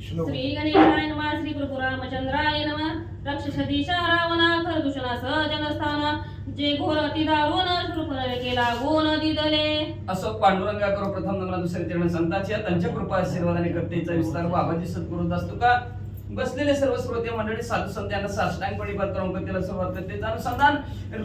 श्री गणेशाय नमः श्री प्रभू रामचंद्राय नमः। रक्षसदीशा रावणा खरदूषणा जनस्थान। जे घोर अति दारुण शृंखले केला गुण दिदले असो पांडुरंगा करो प्रथम नमला दुसरे चरण संतांची त्यांच्या कृपा आशीर्वादाने कथेचा विस्तार बाबाजी सद्गुरू असतो का बसलेले सर्व श्रोते मंडळी साधू संत यांना साष्टांगपणे करून कथेला सुरुवात करते अनुसंधान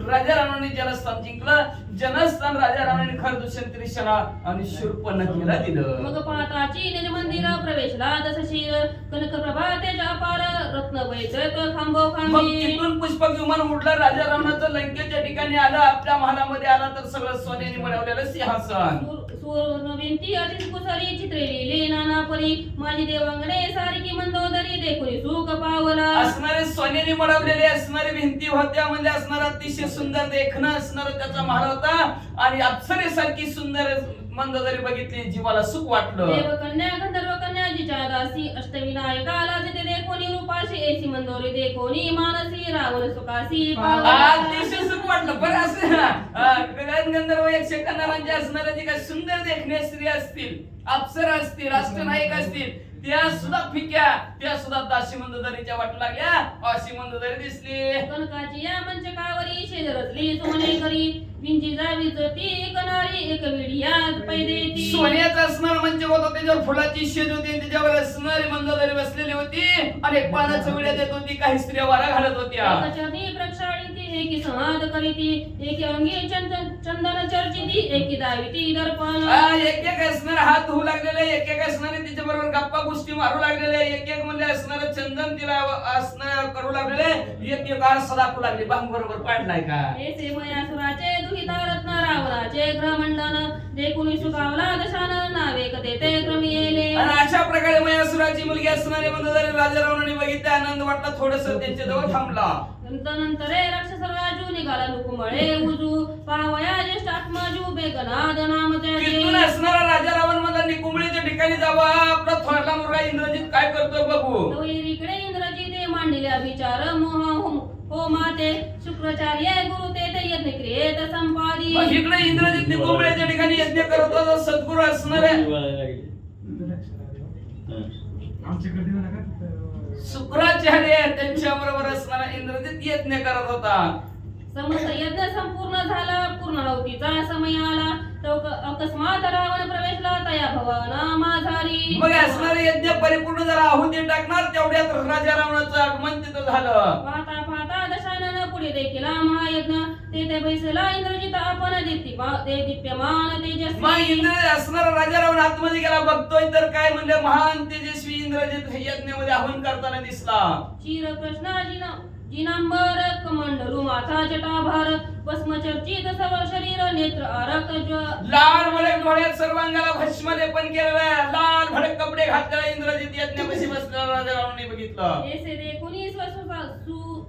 राजा राणाने जनस्थान जिंकलं जनस्थान राजा राणाने खरदूषण त्रिशला आणि शूर्पणखीला दिलं. मग पाहताची निज मंदिर प्रवेशला दशशीर कनक प्रभा तेज अपार रत्न वैचक खांबो खांबी. तिथून पुष्पक विमान उडलं राजा रावणाचं लंकेच्या ठिकाणी आलं आपल्या महालामध्ये आला तर सगळं सोन्याने मिळवलेलं सिंहासन. सुवर्ण भिंती अति कुसरी चित्रे लिहिले नाना परी माझी देवांगणे सारखी मंदोदरी देखुनी सुख पावला. असणारे सोन्याने मडवलेले असणारे भिंती होत्या म्हणजे असणारा अतिशय सुंदर देखणं असणार त्याचा महाल होता. आणि अप्सरेसारखी सुंदर मंदोदरी बघितली जीवाला सुख वाटलं. देव कन्या गंधर्व कन्या जिच्या दासी अष्टविनायकाला जिथे देखोनी रूपाशी एसी मंदोरी देखोनी मानसी रावण सुखासी अतिशय सुख वाटलं. बरं असं गंधर्व एकशे कन्नारांचे असणारे जे काही सुंदर देखणे स्त्री असतील अप्सरा असतील राष्ट्रनायक असतील त्या सुद्धा फिक्या त्या सुद्धा दासी मंदोदरीच्या वाट लागल्या. अशी मंदोदरी दिसली. कनकाची या मंचकावरी शेजरतली सोने करी. विंची जावी ती कनारी एक विडियात पैदे ती सोन्याचा असणार म्हणजे होता त्याच्यावर फुलाची शेज होती आणि त्याच्यावर असणारी मंदोदरी बसलेली होती. आणि एक पानाचं विड्या देत होती काही स्त्रिया वारा घालत होत्या. एकी संवाद करीती एकी अंगी चंदन चंदन चर्चिती एकी दाविती दर्पण. आ, एक एक असणार हात धुवू लागलेले एक एक असणारे तिच्या बरोबर गप्पा गोष्टी मारू लागलेले एक एक म्हणजे असणार चंदन तिला असणार करू लागलेले एक एक आर सदाकू लागली. बांग बरोबर पाडलाय का? एसे मयासुराचे दुहिता रत्न रावणाचे ग्रहमंडन देखुनी सुखावला दशानन नावे कथे ते क्रमी येले. आणि अशा प्रकारे मयासुराची मुलगी असणारी मंदोदरी राजा रावणाने बघितले आनंद वाटला थोडस त्यांच्या जवळ थांबला. नंतरे राक्षस राजू निघाला लुकुमळे उजू. पावया ज्येष्ठ आत्माजू बेगनाद नाम त्याचे असणारा राजा रावण मला निकुंबळीच्या ठिकाणी जावा आपला थोरला मुलगा इंद्रजित काय करतोय बघू. इकडे इंद्रजीते मांडले विचार मोह हो माते. शुक्राचार्य गुरु ते ते यज्ञ क्रियेत संपादी। इकडे इंद्रजित निकुंबळीच्या ठिकाणी यज्ञ करत होता सद्गुरू असणारे. शुक्राचार्य त्यांच्या बरोबर असणारा इंद्रजित यज्ञ करत होता. समस्त यज्ञ संपूर्ण झाला पूर्णाहुतीचा समय आला. अकस्मात रावण प्रवेशला तया भवन माझारी मग असणारे यज्ञ परिपूर्ण जरा आहुती टाकणार तेवढ्यात राजा रावणाचं आगमन तिथं झालं. पुढे देखील महायज्ञ ते ते बैसला इंद्रजित आपण दीप्ती ते दीप्यमान तेजस्वी. इंद्र असणारा राजा रावण आतमध्ये गेला बघतोय तर काय म्हणजे महान तेजस्वी इंद्रजित यज्ञामध्ये आव्हान करताना दिसला. चिर कृष्णा जिना जिनांबर कमंडलू माथा जटाभार भस्मचर्चित सर्व शरीर नेत्र आरक्त लाल भडक डोळ्यात सर्वांगाला भस्म लेपन केलेलं आहे. लाल भडक कपडे घातलेला इंद्रजित. यज्ञापाशी बसलेला राजा रावणाने बघितलं. ऐसे देखुनी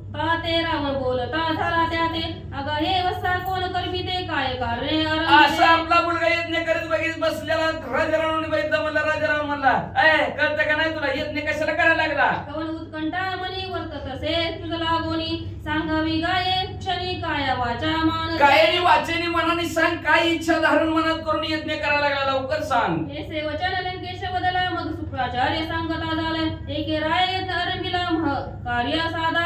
सुता ते रावण बोलता झाला त्या ते अग हे वस्ता कोण करमी ते काय कार्य असा? आपला मुलगा यज्ञ करत बघित बसलेला राजा रावणाने बघितलं म्हणला राजा रावण म्हणला ए कळतं का नाही तुला? यज्ञ कशाला करायला लागला? कवन उत्कंठा मनी वर्तत से तुझ लागोनी. सांगावी गाये क्षणी काया वाचा मान कायनी वाचेनी मनाने सांग काय इच्छा धारण मनात करून यज्ञ करायला लागला लवकर सांग. ऐसे वचन लंकेश बदला मग शुक्राचार्य सांगता झालं. एके राय मह कार्य साधा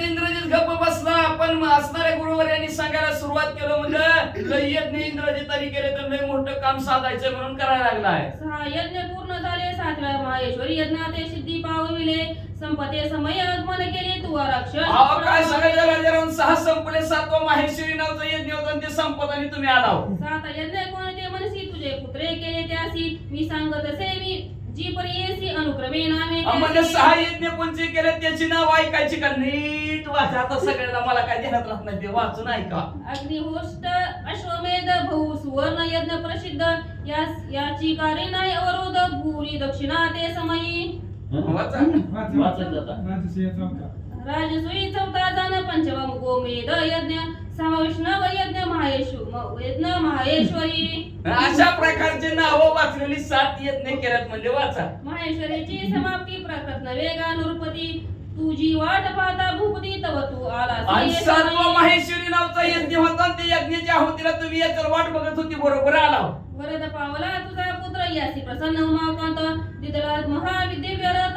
इंद्रजित गप्प बसला. पण मग असणाऱ्या गुरुवर यांनी सांगायला सुरुवात केलं म्हणजे लय यज्ञ इंद्रजितानी केले तर लय मोठं काम साधायचं म्हणून करायला लागलाय. यज्ञ पूर्ण झाले सातव्या माहेश्वरी यज्ञाते सिद्धी पावविले. संपते समय आगमन केले तू अहो काय राक्षस सहा संपले सातवा माहेश्वरी नावचं यज्ञ होतं ते संपत आणि तुम्ही आलाव सात यज्ञ कोणते? मनसी तुझे पुत्रे केले त्यासी. मी सांगत असे मी. जी परियेसी अनुक्रमे नामे म्हणजे त्यासी. सहा यज्ञ कोणचे केले त्याची नाव ऐकायची का? नीट वाचा. आता सगळ्यांना मला काय ध्यानात राहत नाही ते वाचून ऐका. अग्निहोष्ट अश्वमेध भू सुवर्ण यज्ञ प्रसिद्ध. यास याची कार्य नाही अवरोध. भूरी दक्षिणा ते समयी. वाचा. वाच, वाच. वाचत जाता. राजसूय चौथा. जण पंचम गोमेध यज्ञ सहा वैष्णव यज्ञ महेश्व यज्ञ महेश्वरी. अशा प्रकारचे नाव वाचलेली सात यज्ञ केल्यात म्हणजे वाचा. महेश्वरीची समाप्ती प्रकट वेगा नृपती तुझी वाट पाहता भूपती तव तू आला सातवा माहेश्वरी नावचा यज्ञ होता त्या यज्ञाच्या आहुतीला तुम्ही याच्यावर वाट बघत होती बरोबर आला वरद पावला तुझा पुत्र यासी प्रसन्न उमाकांत दिदला महाविद्येव्य रथ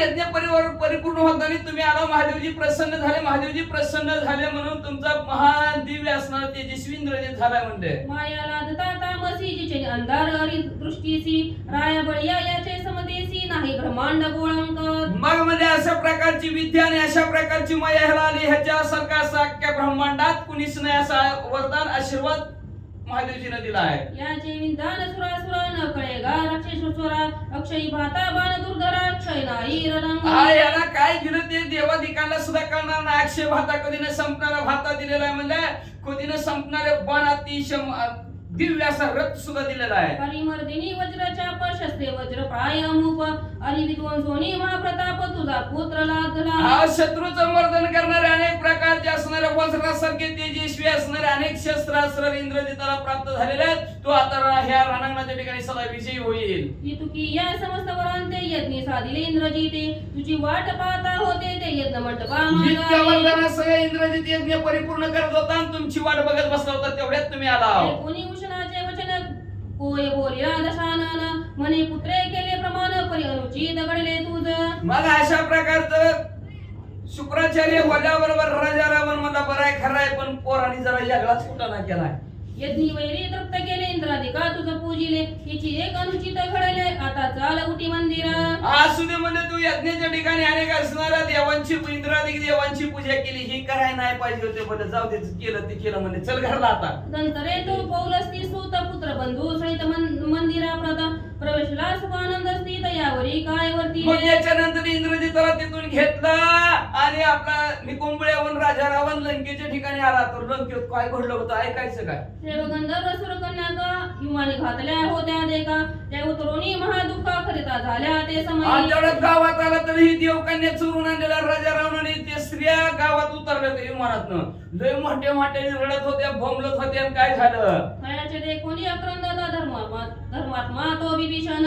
यज्ञ परिवार परिपूर्ण होताना तुम्ही आला महादेवजी प्रसन्न झाले महादेवजी प्रसन्न झाले म्हणून तुमचा महान दिव्य असणार तेजस्वी इंद्रजित झालाय म्हणते. माया लादता तामसी जिचे अंधार हरी दृष्टीसी राया बळिया याचे समदेसी नाही ब्रह्मांड गोळंक. मग म्हणजे अशा प्रकारची विद्या आणि अशा प्रकारची माया ह्याला आली ह्याच्यासारखा असा अख्ख्या ब्रह्मांडात कुणीच नाही असा वरदान आशीर्वाद महादेवजीने दिला आहे. याचे विंधान सुरासुरा न कळे गा राक्षसेश्वरा अक्षयी भाता बाण दुर्धरा अक्षय नाही हा याला काय दिलं ते देवाधिकाला सुद्धा कळणार नाही. अक्षय भाता कधीने संपणारा भाता दिलेला आहे म्हणजे कधीने संपणारे पण अतिशय दिव्य असा रथ सुद्धा दिलेला आहे. परिमर्दिनी वज्रचाप शस्त्रे वज्र प्राय अमुप आणि विद्वंसोनी महाप्रताप तुझा पुत्र लादला. हा शत्रूचं मर्दन करणारे अनेक प्रकारचे असणारे वज्रासारखे तेजस्वी असणारे अनेक शस्त्रास्त्र इंद्रजिताला प्राप्त झालेले आहेत. तो आता रा- ह्या रणांगणाच्या ठिकाणी सदा विजयी होईल. की तुकी या समस्त वरांते यज्ञ साधिले इंद्रजिते. तुझी वाट पाहता होते ते यज्ञ मंडपा इतक्या इंद्रजित यज्ञ परिपूर्ण करत होता आणि तुमची वाट बघत बसला होता तेवढ्यात तुम्ही आला कोणी कोय बोलिया दशानन म्हणे पुत्रे केले प्रमाण परी अनुचित घडले तुझ मग अशा प्रकारचं शुक्राचार्य बोलल्याबरोबर राजा रावण मला बराय खराय आहे पण पोराने जरा वेगळाच ना केलाय. यज्ञी वैरी तृप्त केले इंद्राधिका तुझ पूजिले. हिची एक अनुचित घडले. आता चाल उठी मंदिरा. असू दे म्हणजे तू यज्ञाच्या ठिकाणी अनेक असणाऱ्या देवांची इंद्राधिक देवांची पूजा केली. ही करायला नाही पाहिजे होते बोले जाऊ दे केलं ते केलं म्हणजे चल घरला आता. नंतरे तू पौलस्ती सूत पुत्र बंधू सहित मंदिरा प्रद प्रवेशला यावरी काय वरती मग याच्यानंतर इंद्रजिताला तिथून घेतलं आणि आपला निकुंबळ्याहून राजा रावण लंकेच्या ठिकाणी आला तर लंकेत काय घडलं होतं? ऐकायचं काय? युवानी घातल्या होत्या त्या उतरोनी महादुःखा करिता झाल्या ते समय. गावात आला तर ही देवकन्या चोरून आणलेला राजा रावणाने ते स्त्रिया गावात उतरल्या होत्या विमानातनं. लय मोठ्या मोठ्या रडत होत्या भोंगलत होत्या आणि काय झालं? खयाचे कोणी अक्रंदता धर्मात्मा तो विभीषण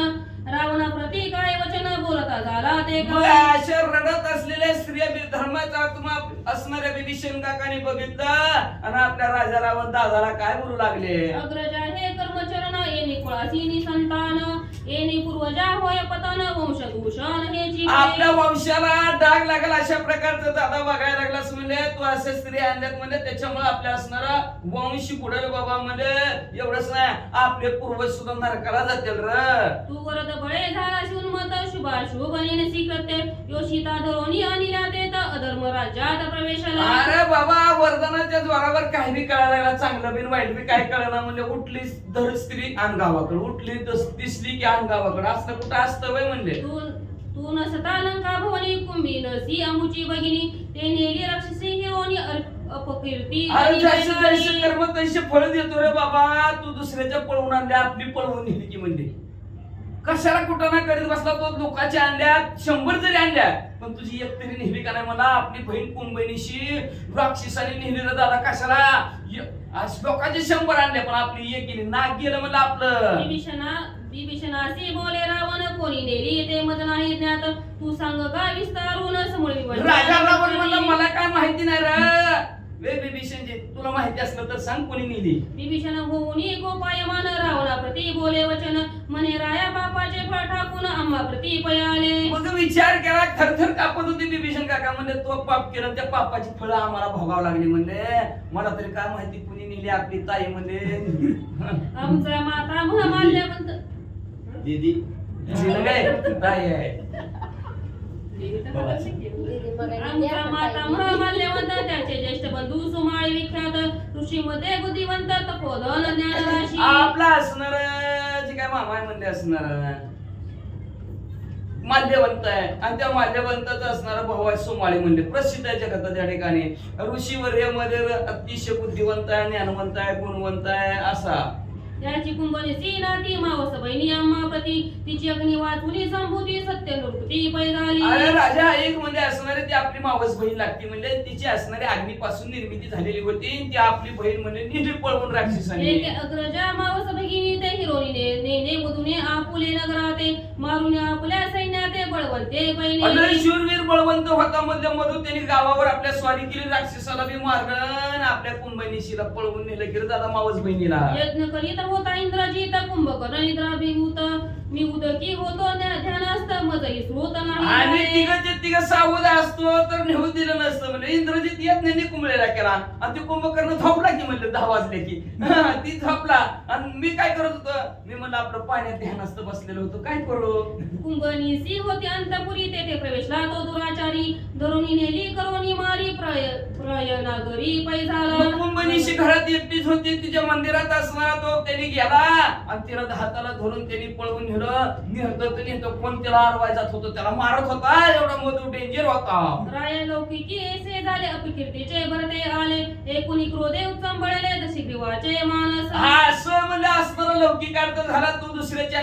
रावणा प्रती काय वचन बोलता झाला ते अशा रडत असलेल्या स्त्रिया धर्माचा आत्मा असणाऱ्या विभीषण काकाने बघितलं? आणि आपल्या राजा रावण दादाला काय बोलू लागले? अग्रजा हे कर्मचरण येणे कुळासीनी संतान येणे पूर्वजा होय पतन वंशदूषण हे जी आपल्या वंशाला डाग लागला अशा प्रकारचं दादा बघायला लागलास म्हणजे तू असे स्त्री आणल्यात म्हणजे त्याच्यामुळे आपल्या असणारा वंश बुडेल बाबा म्हणजे एवढंच नाही आपले पूर्वज सुद्धा नरकाला जातील र. तू वरद बळे झाला शुन्मत शुभाशुभ नेनसी कृत्य योषिता धरोनी अनिल्या देत अधर्म राज्यात प्रवेशाला. अरे बाबा वरदानाच्या द्वारावर काही बी कळायला लागला चांगलं बिन वाईट बी काय कळना म्हणजे उठली धर स्त्री अंगावाकडे. उठली दस- दिसली की अंगावाकडे. असतं कुठं असतं वय म्हणले. तू तू नसता लंका भवनी कुंभी नसी अमुची भगिनी. ते नेली राक्षसी हिरोनी अर- अपकीर्ती अरे आणि जैसे वैरागी. जैसे कर्म तैसे फळ देतो रे बाबा. तू दुसऱ्याच्या पळवून आणल्या आपली पळवून नेली की म्हणजे कशाला कुठं ना करीत बसला तो? लोकांच्या आणल्या शंभर जरी आणल्या पण तुझी एक तरी नेहमी का नाही मला आपली बहीण कुंभणीशी राक्षसाने नेहली रे दादा. कशाला? आज लोकांचे शंभर आणले पण आपली एक गेली नाक गेलं म्हणलं आपलं. विभीषणा विभीषणासी बोले रावण कोणी नेली ते मज नाही ज्ञात. तू सांग का विस्तारून समोर राजा रावण म्हणलं मला काय माहिती नाही रे. वे बिभीषणजी तुला माहिती असलं तर सांग कोणी नेली. विभीषण होऊनी गोपायमान रावणा प्रती बोले वचन. म्हणे राया बापाचे फळ टाकून आम्हा प्रती पयाले. मग विचार केला थरथर कापत होती बिभीषण काका. म्हणजे तो पाप केलं त्या पापाची फळं आम्हाला भोगावं लागली म्हणजे मला तरी काय माहिती कुणी नेली आपली ताई म्हणजे आमचा माता महामाल्यवंत दीदी. जिनं काय? ताई आहे. आमचा माता महामाल्यवंत त्याचे ज्येष्ठ बंधू सुमाळी विख्यात ऋषीमध्ये बुद्धिवंत तपोधन ज्ञानराशी. आपला असणार जे काय मामा आहे म्हणले असणार. माल्यवंत आहे. आणि त्या माल्यवंताचा असणारा भाऊ आहे सोमाळी म्हणले. प्रसिद्ध आहे जगात त्या ठिकाणी. ऋषीवर्यामध्ये अतिशय बुद्धिवंत आहे ज्ञानवंत आहे गुणवंत आहे असा. त्याची कुंभनी सीनाती मावस बहिणी आम्हा प्रती तिची अग्नी वाचुनी संभूती सत्य नृती पै झाली. अरे राजा एक म्हणजे असणारी ती आपली मावस बहीण लागते म्हणजे तिची असणारी अग्नीपासून निर्मिती झालेली होती ती आपली बहीण म्हणजे निधी पळवून राक्षसाने. अग्रजा मावस भगिनी ते हिरोनीने नेने बुधुने आपुले नगराते मारुने आपुल्या सैन्याते बळवंते पहिने शूरवीर बळवंत होता मध्ये मधून त्यांनी गावावर आपल्या स्वारी केली राक्षसाला बी मारलं आणि आपल्या कुंभनीशीला पळवून नेलं गेलं दादा मावस बहिणीला यज्ञ करीत होता इंद्रजित कुंभकर्ण निद्रा विभूत मी उदकी होतो ध्या- ध्यानस्थ मजही श्रोत आणि नाही. तिघचे तिघ सावध असतो तर नेऊ दिलं नसतं म्हणजे इंद्रजित येत नाही कुंबळेला केला. आणि ते कुंभकर्ण झोपला की म्हणलं दहा वाजले की. ती झोपला. आणि मी काय करत होतो? मी म्हणलं आपलं पाण्यात ध्यान असतं बसलेलो होतो. काय करू? कुंभनीसी होती अंतपुरी तेथे प्रवेशला तो दुराचारी. धरुणी नेली करोनी मारी प्रय प्रयनागरी पै झाला कुंभनीशी घरात एकटीच होती. तिच्या मंदिरात असणारा तो. त्यांनी गेला. आणि तिला हाताला धरून त्यांनी पळवून नेलं. नेहत नेहत कोण त्याला अडवाय जात होतं त्याला मारत होता. एवढा मधू डेंजर होता. राय लौकिकी ऐसे झाले अपकीर्तीचे भरते आले. एकूणी क्रोधे उत्संबळले जशी ग्रीवाचे मानस असं म्हणजे असणारा लौकिक अर्थ झाला तू दुसऱ्याची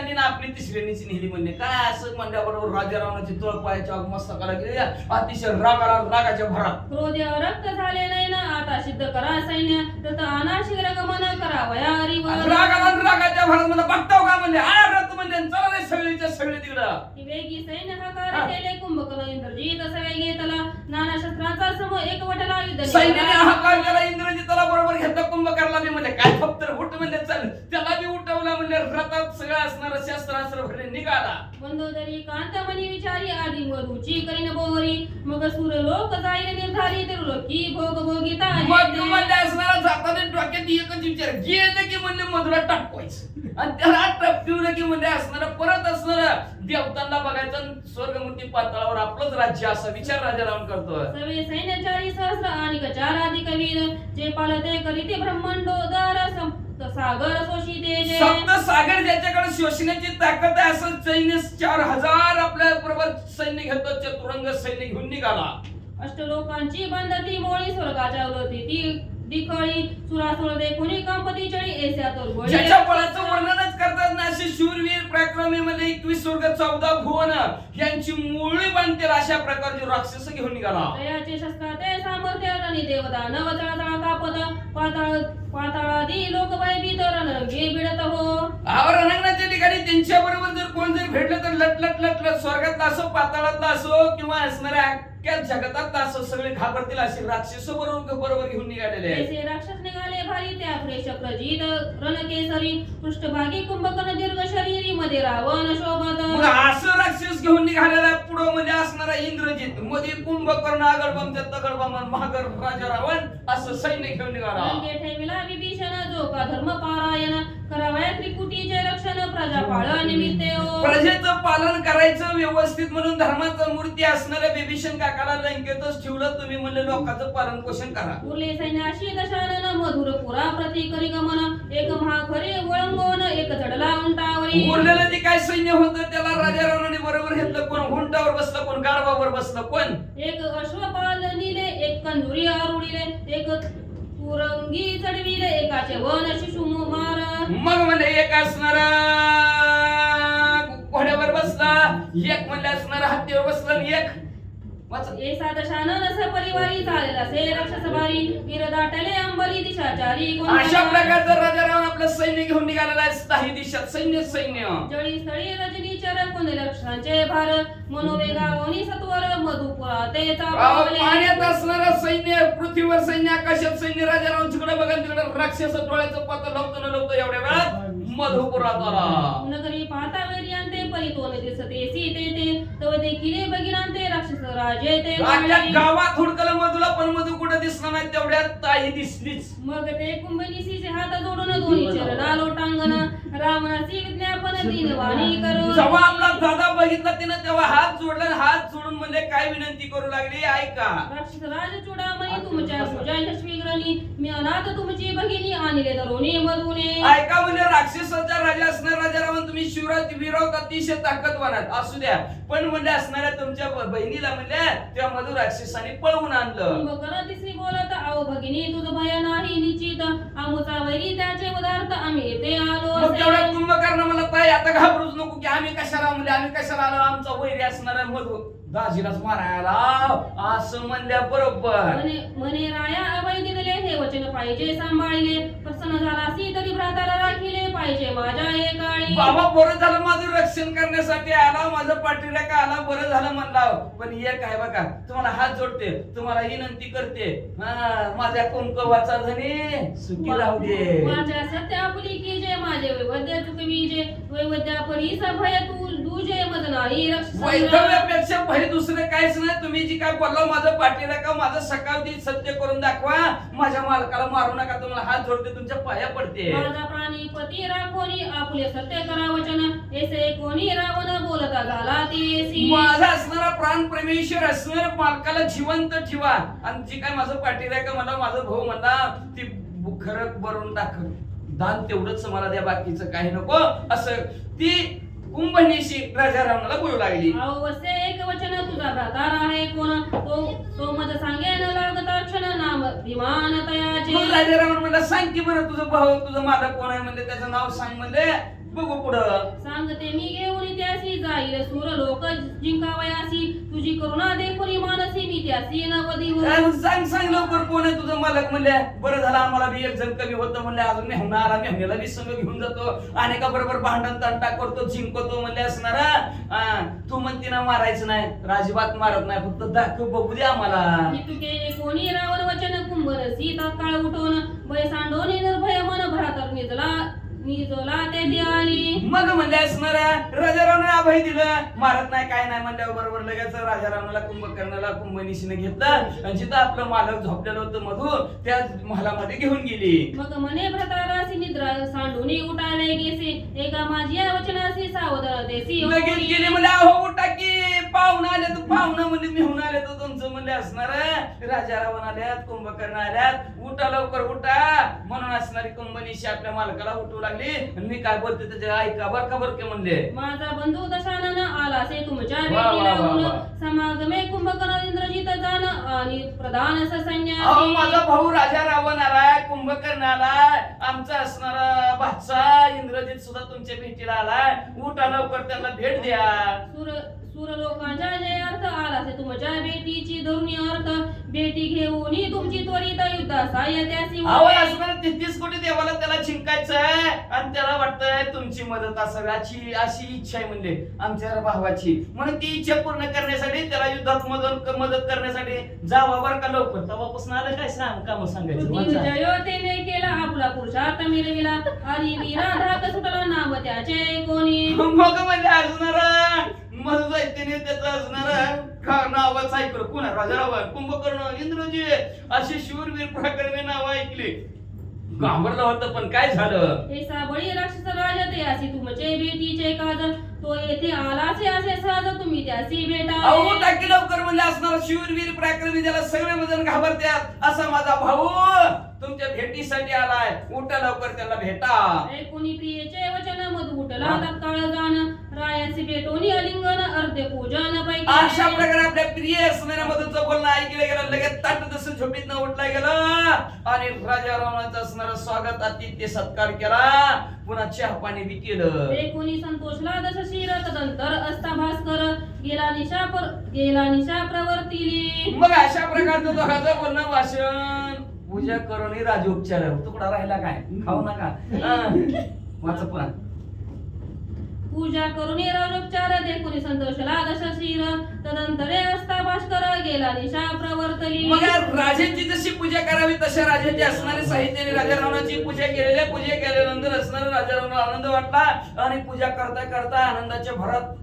अंडी ना आपली तिसऱ्यानीची नेली म्हणजे काय असं? म्हणल्याबरोबर राजा रावणाची तळ पायाच्या मस्तकाला गेली. अतिशय रागाला रागाच्या भरात. क्रोधे रक्त झाले नाही ना? आता सिद्ध करा सैन्य. तत अनाशिर गमन करावया रिवर रागाला रागाच्या भरात मला बघताव का? म्हणजे आ रथ म्हणजे चला रे. सगळीच्या सगळे तिकडं. वेगी सैन्य हा. हाकार केले कुंभकर्ण इंद्रजीत सगळे घेतला. नाना शस्त्राचा सम एक वटला युद्ध सैन्याने हाकार केला इंद्रजिताला बरोबर घेतला कुंभकरला मी म्हणजे काय फक्त उठ म्हणजे चल. त्याला बी उठवला म्हणजे रथात सगळं असणार शस्त्रास्त्र भरले निघाला. मंदोदरी कांतमणी विचारी आदी मधुची करीन बोहरी. मग सुर लोक जाईल निर्धारी तिरुलोकी भोग भोगिता मग जाताना डोक्यात एकच विचार गेलं की म्हणजे मधुरा टाकवायचं. आणि त्याला टपकिवलं की म्हणजे असणारा परत असणारा. देवतांना बघायचं स्वर्गमूर्ती पाताळावर आपलंच राज्य असा विचार राजा रावण करतोय सवे सैन्यचारी सहस्र आणि चाराधिक वीर जे पालते करीते ब्रह्मांडोदर सागर शोषिते सप्त सागर ज्याच्याकडे शोषण्याची ताकद आहे असं सैन्य चार हजार आपल्या बरोबर सैन्य घेतो चतुरंग सैन्य घेऊन निघाला. अष्टलोकांची बंदती मोळी स्वर्गाच्या ती दिखळी सुरासुर देखुनी कंपती चळी ऐस्या तर ज्याच्या बळाचं वर्णनच करतात ना असे शूरवीर पराक्रमी मध्ये एकवीस स्वर्ग चौदा भुवन यांची मुळी बांधतील अशा प्रकारचे राक्षस घेऊन निघाला. तयाचे शस्त्राते सामर्थ्य आणि देवता नव तळतळा कापत पाताळ पाताळादी लोक भयभीत रणरंगी बिडत हो. आवर रणांगणाच्या ठिकाणी त्यांच्या बरोबर जर कोण जर भेटलं तर लट लट लट लट स्वर्गातला असो पाताळातला असो किंवा असणाऱ्या अख्ख्या जगतातला असो सगळे घाबरतील असे राक्षस बरोबर बरोबर घेऊन निघालेले आहेत. राक्षस निघाले भारी त्या पुढे शक्रजित रणकेसरी पृष्ठभागी कुंभकर्ण दीर्घ शरीरी मध्ये रावण शोभत. असं राक्षस घेऊन निघालेला पुढं मध्ये असणारा इंद्रजित मध्ये कुंभकर्ण आगडबम दत्तगडबम महागर राजा रावण असं सैन्य घेऊन निघाला. ठेविला विभीषण जो का धर्म पारायण करावया त्रिकुटीचे रक्षण प्रजा पाळ निमित्ते. प्रजेचं पालन करायचं व्यवस्थित म्हणून धर्माचं मूर्ती असणाऱ्या बिभीषण काकाला लंकेतच ठेवलं तुम्ही म्हणले लोकांचं पालन पोषण करा. उरले सैन्याशी दशानन मधुर पुरा प्रतिकरी गमन एक महाखरे वळंगोन एक चढला उंटावरी. उरलेलं ते काय सैन्य होतं त्याला राजा रावणाने बरोबर घेतलं कोण? हुंटावर बसलं कोण? गाढवावर बसलं कोण? एक अश्वपाल निले एक कंजुरी आरुडिले एक तुरंगी चढविले एकाचे वन शिशु मार मग म्हणजे एक असणारा घोड्यावर बसला एक म्हणले असणारा हत्तीवर बसला आणि एक. ऐसा दशानन स परिवारी चालेला से राक्षस भारी वीर दिशाचारी अशा प्रकारचं राजा रावण आपलं सैन्य घेऊन निघालेला आहे काही दिशात सैन्य सैन्य. जळी स्थळी रजनी चर कोण लक्षांचे भार मनोवेगावनी सत्वर मधुपुरा ते पाण्यात असणारं सैन्य पृथ्वीवर सैन्य आकाशात सैन्य राजा रावण तिकडे बघा तिकडे राक्षस डोळ्याचं पात लावतो न लावतो एवढ्या वेळात मधुपुरात आला. नगरी पाहता वेरियांते परितोन दिसते सीते ते तव देखिले बगिरांते राक्षस राजे ते अख्ख्या वाळी. गावात हुडकलं मधुला पण मधु कुठे दिसणार नाही तेवढ्यात ताई दिसलीच. मग ते कुंभनिसीचे हात जोडून दोन्ही चरण लोटांगण रावणाची विज्ञापन तीन वाणी करो जेव्हा आपला दादा बघितला तिनं तेव्हा हात जोडला आणि हात जोडून म्हणजे काय विनंती करू लागली ऐका. राक्षस राज चुडामणी तुमच्या सुजा यशस्वी ग्रणी मी अनाथ तुमची भगिनी आणले दरोनी मधुने. ऐका म्हणजे राक्षसाचा राजा असणार राजा रावण तुम्ही शिवराज विरोध अतिशय ताकदवान आहात. असू द्या. पण म्हणजे असणाऱ्या तुमच्या बहिणीला म्हणजे त्या मधु राक्षसाने पळवून आणलं. कुंभकर्ण तिसरी बोलत आहो भगिनी तुझ भय नाही निश्चित. आमुचा वैरी त्याचे पदार्थ आम्ही येथे आलो मग. तेवढ्या कुंभकर्ण मला ताई आता घाबरूच नको की आम्ही कशाला म्हणजे आम्ही कशाला आलो? आमचा वैरी असणारा मधु दाजीलाच मारायला. असं म्हणल्या बरोबर म्हणे म्हणे राया अभय दिले हे वचन पाहिजे सांभाळले. प्रसन्न झाला सी तरी भ्राताला राखिले पाहिजे माझ्या हे काळी. बाबा बरं झालं माझं रक्षण करण्यासाठी आला माझं पाठीला का आला बरं झालं म्हणला पण एक आहे बघा तुम्हाला हात जोडते तुम्हाला विनंती करते. हा, माझ्या कुंकवाचा धनी सुखी राहू दे. माझ्या सत्य आपली की जे माझे वैवद्य चुकवी जे वैवद्या परीस भय तू तुझे मज नाही रक्षण वैधव्यापेक्षा भारी दुसरं काहीच नाही. तुम्ही जी काय बोलला माझं पाठीला का माझं सकाळ ती सत्य करून दाखवा. माझ्या मालकाला मारू नका तुम्हाला हात जोडते तुमच्या पाया पडते. माझा प्राणी पती राखोनी आपुले सत्य करा वचन ऐसे कोणी रावण बोलता झाला ती माझा असणारा प्राण परमेश्वर असणार मालकाला जिवंत ठेवा. आणि जी काय माझं पाठीला का मला माझा भाऊ म्हणला ती खरं भरून टाक दान तेवढंच मला द्या बाकीचं काही नको. असं ती कुंभनीशी राजा रावणाला बोलू लागली. अवश्य एक वचन तुझा भ्रातार आहे कोण? तो तो मज सांगेन लागता क्षण नाम विमान मग तयाचे. राजा रावण म्हणला सांग की बरं तुझं भाऊ तुझं मालक कोण आहे म्हणजे त्याचं नाव सांग म्हणले. बघू पुढं. सांगते मी घेऊन त्यासी जाईल. सूर लोक जिंकावयासी. तुझी करुणा देखुनी मानसी अरे सांग सांग लवकर कोण आहे तुझं मालक म्हणले? बरं झालं आम्हाला बी एक जण कमी होतं म्हणले अजून मेहणार मेहण्याला बी संग घेऊन जातो. अनेका बरोबर भांडण तंटा करतो जिंकतो म्हणले असणारा तू म्हणते ना मारायचं नाही राजबात मारत नाही फक्त दाखव बघू दे आम्हाला. तुके कोणी रावण वचन कुंभर सीता काळ उठवून भय सांडोनी निर्भय मन भरातर निजला. निजला ते द्याली मग म्हणले असणारा राजा रावणाला अभय दिलं. मारत नाही काय नाही म्हणल्यावर बरोबर लगेच राजा रावणाला कुंभकर्णाला कुंभनिशीने घेतलं. आणि जिथं आपलं मालक झोपलेलं होतं मधू त्या महालामध्ये घेऊन गेली. मग म्हणे भ्रतारासी निद्रा सांडूनी उठाले गेसे एका माझी वचनासी सावधान देसी लगेच गेले म्हणजे अहो उठा की पाहुणा आले तर पाहुणा म्हणजे मिळून आले तर तुमचं म्हणजे असणार. राजा रावण आल्यात कुंभकर्ण आल्यात. उठा लवकर उठा. म्हणून असणारी कुंभनिशी आपल्या मालकाला उठू लागली. आणि मी काय बोलते त्याच्या ऐका बर का बर के म्हणले. माझा बंधू दशानन आला. से तुमच्या वा, वा, भेटीला वा, होऊन वा. समागमे कुंभकर्ण इंद्रजित जान आणि प्रधान अहो ससैन्यासी माझा भाऊ राजा रावण आलाय कुंभकर्ण आलाय. आमचा असणारा बादशाह इंद्रजित सुद्धा तुमच्या भेटीला आलाय. उठा लवकर त्यांना भेट द्या. सुर सुर लोकांच्या जे अर्थ आला से तुमच्या बेटीची धरुणी अर्थ. बेटी घेऊन तुमची त्वरित युद्धा सहाय्य त्यासी अहो कोटी देवाला त्याला जिंकायचं आहे आणि त्याला वाटतंय तुमची मदत असावी अशी अशी इच्छा आहे म्हणजे आमच्या भावाची. म्हणून ती इच्छा पूर्ण करण्यासाठी त्याला युद्धात मदत मदत करण्यासाठी जावा बरं का लवकर. तेव्हापासून आलं काय सांग काम सांगायचं. जयोतेने केला आपला पुरुषार्थ मिळविला आणि विराधात सुटला नाम त्याचे कोणी? मग म्हणजे असणार मग दैत्यने त्याचं असणार नावाचं ऐकलं पुन्हा राजाराव कुंभकर्ण इंद्रजी अशी शूरवीर प्रकरणे नाव ऐकली. घाबरलं होतं पण काय झालं? हे साबळी राक्षस राजा ते असे तुमचे बेटीचे काज तो येथे आलासे असे सहज तुम्ही त्यासी अहो भेटा टाकी लवकर म्हणजे असणार शूरवीर पराक्रमी ज्याला सगळे जण घाबरतात असा माझा भाऊ तुमच्या भेटीसाठी आलाय. उठा लवकर त्याला भेटा. कोणी प्रियेचे वचन मध उठला तत्काळ जाण. रायासी भेटोनी अलिंगन अर्धे पूजन अशा पैकी प्रकारे आपल्या प्रिय असणाऱ्या मधूचं बोलणं ऐकलं गेलं लगेच ताट तसं झोपीत न उठला गेलं. आणि राजा रावणाचं असणारं स्वागत आतिथ्य सत्कार केला. पुन्हा चहा पाणी बी केलं. ते कोणी संतोषला दश शिर तदंतर असता भास्कर गेला निशा पर गेला निशा प्रवर्तिली मग अशा प्रकारचं दोघांचं बोलणं भाषण. पूजा करून राजोपचार. तुकडा राहिला काय? खाऊ नका. वाचा पुन्हा. पूजा करून राजोपचार देखून संतोषला दशशीर तदंतरे असता भास्कर गेला निशा प्रवर्तली. मग या राजांची जशी पूजा करावी तशा राजाची असणारे साहित्याने राजा रावणाची पूजा केलेल्या पूजा केल्यानंतर असणारा राजा रावणाला आनंद वाटला आणि पूजा करता करता आनंदाच्या भरात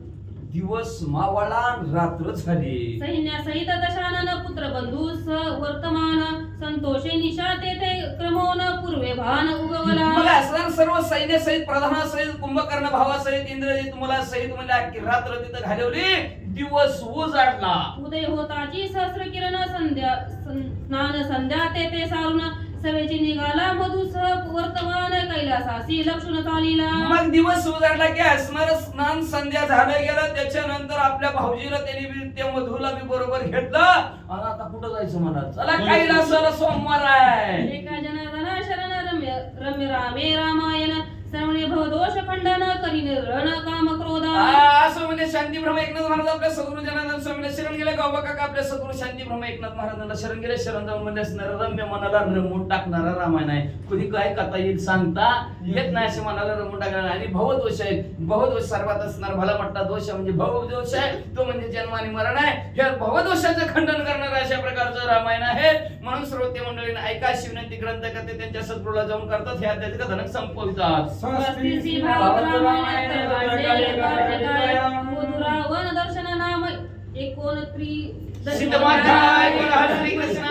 दिवस मावळला रात्र झाली. सैन्यासहित दशानन पुत्र बंधू स वर्तमान संतोषे निशा तेथे क्रमोन पूर्वे भान उगवला. मग असणार सर्व सैन्य सहित प्रधानासहित कुंभकर्ण भावासहित इंद्रजित मुला सहित म्हणजे अख्खी रात्र तिथं घालवली दिवस उजाडला. उदय होताची सहस्र किरण संध्या स्नान संध्या तेथे सारून सवेची निघाला मधुसह वर्तमान कैलासासी लक्ष्मण चालीला. मग दिवस उजाडला की असणार स्नान संध्या झालं गेलं. त्याच्यानंतर आपल्या भाऊजीला त्यांनी त्या मधुला बी बरोबर घेतलं. आणि आता कुठं जायचं म्हणा चला कैलासाला सोमवार आहे. एका जनार्दना शरण रम्य रम्य रामे रामायण. श्रवणे भवदोष खंडन करीन रण काम क्रोधा. आ, असं म्हणजे शांती ब्रह्म एकनाथ महाराज आपल्या सद्गुरु जनार्दन स्वामीला शरण गेले. गावबा काका आपल्या सद्गुरु शांती ब्रह्म एकनाथ महाराजांना शरण गेले. शरण जाऊन म्हणजे असणार रम्य मनाला रमून टाकणारा रामायण आहे. कुणी काय कथा येईल सांगता येत नाही असे मनाला रमून टाकणार. आणि भवदोष आहे. भवदोष सर्वात असणार भला म्हटला दोष म्हणजे भव भवदोष आहे. तो म्हणजे जन्म आणि मरण आहे. हे भवदोषाचं खंडन करणारं अशा प्रकारचं रामायण आहे. म्हणून श्रोते मंडळीने ऐका शिवनंती ग्रंथ करते त्यांच्या सद्गुरूला जाऊन करतात हे अध्यात्मिक कथानक संपवितात श्री कृष्ण